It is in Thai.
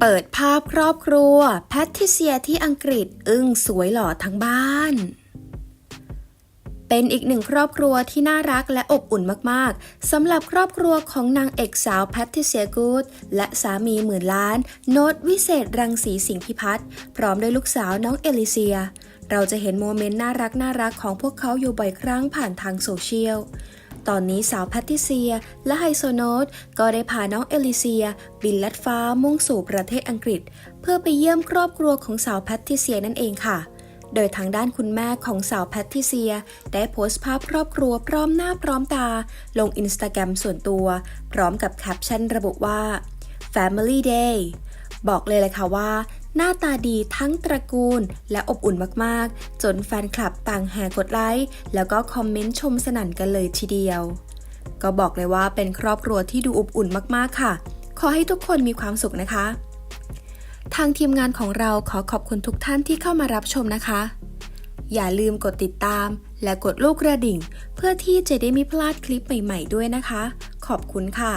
เปิดภาพครอบครัว แพทริเซียที่อังกฤษอึ้งสวยหล่อทั้งบ้าน เป็นอีกหนึ่งครอบครัวที่น่ารักและอบอุ่นมากๆสำหรับครอบครัวของนางเอกสาวแพทริเซียกูดและสามีหมื่นล้าน โนตวิเศษรังสีสิงห์พิพัฒน์พร้อมด้วยลูกสาวน้องเอลิเซีย เราจะเห็นโมเมนต์น่ารักน่ารักของพวกเขาอยู่บ่อยครั้งผ่านทางโซเชียล ตอนนี้สาวแพทริเซีย และไฮโซโนตก็ได้พาน้องเอลิเซีย บินลัดฟ้ามุ่งสู่ประเทศอังกฤษ เพื่อไปเยี่ยมครอบครัวของสาวแพทริเซียนั่นเองค่ะโดยทางด้านคุณแม่ของสาวแพทริเซีย ได้โพสต์ภาพครอบครัวพร้อมหน้าพร้อมตา ลงอินสตาแกรมส่วนตัว พร้อมกับแคปชั่นระบุว่า Family Day บอกเลยเลยค่ะว่า หน้าตาดีทั้งตระกูลและอบอุ่นมากๆ จนแฟนคลับต่างแห่กดไลค์แล้วก็คอมเมนต์ชมสนั่นกันเลยทีเดียว ก็บอกเลยว่าเป็นครอบครัวที่ดูอบอุ่นมากๆค่ะ ขอให้ทุกคนมีความสุขนะคะ ทางทีมงานของเราขอขอบคุณทุกท่านที่เข้ามารับชมนะคะ อย่าลืมกดติดตาม และกดลูกกระดิ่ง เพื่อที่จะได้ไม่พลาดคลิปใหม่ ๆ ด้วยนะคะ ขอบคุณค่ะ